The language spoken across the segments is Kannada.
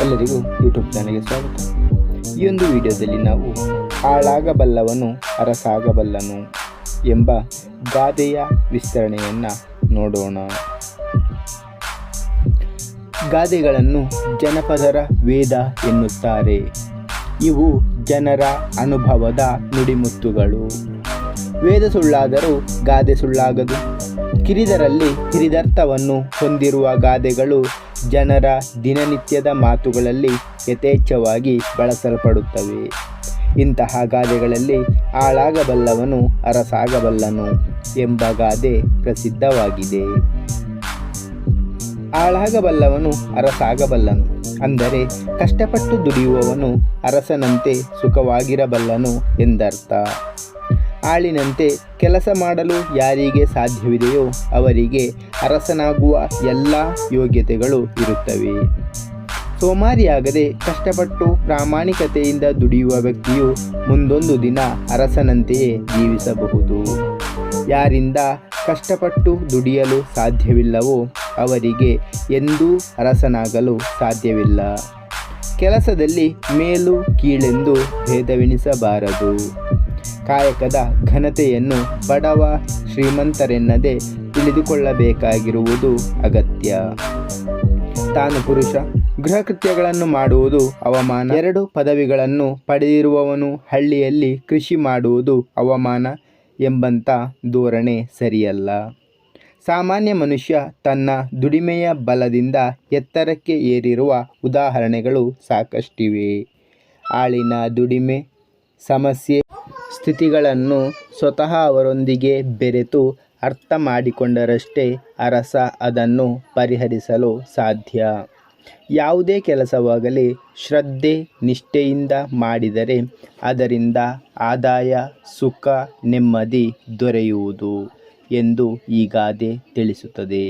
ಎಲ್ಲರಿಗೂ ಯೂಟ್ಯೂಬ್ ಚಾನಲ್ಗೆ ಸ್ವಾಗತ. ಈ ಒಂದು ವಿಡಿಯೋದಲ್ಲಿ ನಾವು ಹಾಳಾಗಬಲ್ಲವನು ಅರಸಾಗಬಲ್ಲನು ಎಂಬ ಗಾದೆಯ ವಿಸ್ತರಣೆಯನ್ನು ನೋಡೋಣ. ಗಾದೆಗಳನ್ನು ಜನಪದರ ವೇದ ಎನ್ನುತ್ತಾರೆ. ಇವು ಜನರ ಅನುಭವದ ನುಡಿಮುತ್ತುಗಳು. ವೇದ ಸುಳ್ಳಾದರೂ ಗಾದೆ ಸುಳ್ಳಾಗದು. ಕಿರಿದರಲ್ಲಿ ಹಿರಿದರ್ಥವನ್ನು ಹೊಂದಿರುವ ಗಾದೆಗಳು ಜನರ ದಿನನಿತ್ಯದ ಮಾತುಗಳಲ್ಲಿ ಯಥೇಚ್ಛವಾಗಿ ಬಳಸಲ್ಪಡುತ್ತವೆ. ಇಂತಹ ಗಾದೆಗಳಲ್ಲಿ ಆಳಾಗಬಲ್ಲವನು ಅರಸಾಗಬಲ್ಲನು ಎಂಬ ಗಾದೆ ಪ್ರಸಿದ್ಧವಾಗಿದೆ. ಆಳಾಗಬಲ್ಲವನು ಅರಸಾಗಬಲ್ಲನು ಅಂದರೆ ಕಷ್ಟಪಟ್ಟು ದುಡಿಯುವವನು ಅರಸನಂತೆ ಸುಖವಾಗಿರಬಲ್ಲನು ಎಂದರ್ಥ. ಆಳಿನಂತೆ ಕೆಲಸ ಮಾಡಲು ಯಾರಿಗೆ ಸಾಧ್ಯವಿದೆಯೋ ಅವರಿಗೆ ಅರಸನಾಗುವ ಎಲ್ಲ ಯೋಗ್ಯತೆಗಳು ಇರುತ್ತವೆ. ಸೋಮಾರಿಯಾಗದೆ ಕಷ್ಟಪಟ್ಟು ಪ್ರಾಮಾಣಿಕತೆಯಿಂದ ದುಡಿಯುವ ವ್ಯಕ್ತಿಯು ಮುಂದೊಂದು ದಿನ ಅರಸನಂತೆಯೇ ಜೀವಿಸಬಹುದು. ಯಾರಿಂದ ಕಷ್ಟಪಟ್ಟು ದುಡಿಯಲು ಸಾಧ್ಯವಿಲ್ಲವೋ ಅವರಿಗೆ ಎಂದೂ ಅರಸನಾಗಲು ಸಾಧ್ಯವಿಲ್ಲ. ಕೆಲಸದಲ್ಲಿ ಮೇಲು ಕೀಳೆಂದು ಭೇದವೆನಿಸಬಾರದು. ಕಾಯಕದ ಘನತೆಯನ್ನು ಬಡವ ಶ್ರೀಮಂತರೆನ್ನದೆ ತಿಳಿದುಕೊಳ್ಳಬೇಕಾಗಿರುವುದು ಅಗತ್ಯ. ತಾನು ಪುರುಷ ಗೃಹ ಕೃತ್ಯಗಳನ್ನು ಮಾಡುವುದು ಅವಮಾನ. ಎರಡು ಪದವಿಗಳನ್ನು ಪಡೆದಿರುವವನು ಹಳ್ಳಿಯಲ್ಲಿ ಕೃಷಿ ಮಾಡುವುದು ಅವಮಾನ ಎಂಬಂಥ ಧೋರಣೆ ಸರಿಯಲ್ಲ. ಸಾಮಾನ್ಯ ಮನುಷ್ಯ ತನ್ನ ದುಡಿಮೆಯ ಬಲದಿಂದ ಎತ್ತರಕ್ಕೆ ಏರಿರುವ ಉದಾಹರಣೆಗಳು ಸಾಕಷ್ಟಿವೆ. ಆಳಿನ ದುಡಿಮೆ, ಸಮಸ್ಯೆ ಸ್ಥಿತಿಗಳನ್ನು ಸ್ವತಃ ಅವರೊಂದಿಗೆ ಬೆರೆತು ಅರ್ಥ ಮಾಡಿಕೊಂಡರಷ್ಟೇ ಅರಸ ಅದನ್ನು ಪರಿಹರಿಸಲು ಸಾಧ್ಯ. ಯಾವುದೇ ಕೆಲಸವಾಗಲಿ ಶ್ರದ್ಧೆ, ನಿಷ್ಠೆಯಿಂದ ಮಾಡಿದರೆ ಅದರಿಂದ ಆದಾಯ, ಸುಖ, ನೆಮ್ಮದಿ ದೊರೆಯುವುದು ಎಂದು ಈ ಗಾದೆ ತಿಳಿಸುತ್ತದೆ.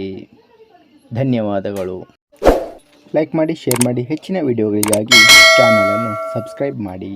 ಧನ್ಯವಾದಗಳು. ಲೈಕ್ ಮಾಡಿ, ಶೇರ್ ಮಾಡಿ, ಹೆಚ್ಚಿನ ವಿಡಿಯೋಗಳಿಗಾಗಿ ಚಾನಲನ್ನು ಸಬ್ಸ್ಕ್ರೈಬ್ ಮಾಡಿ.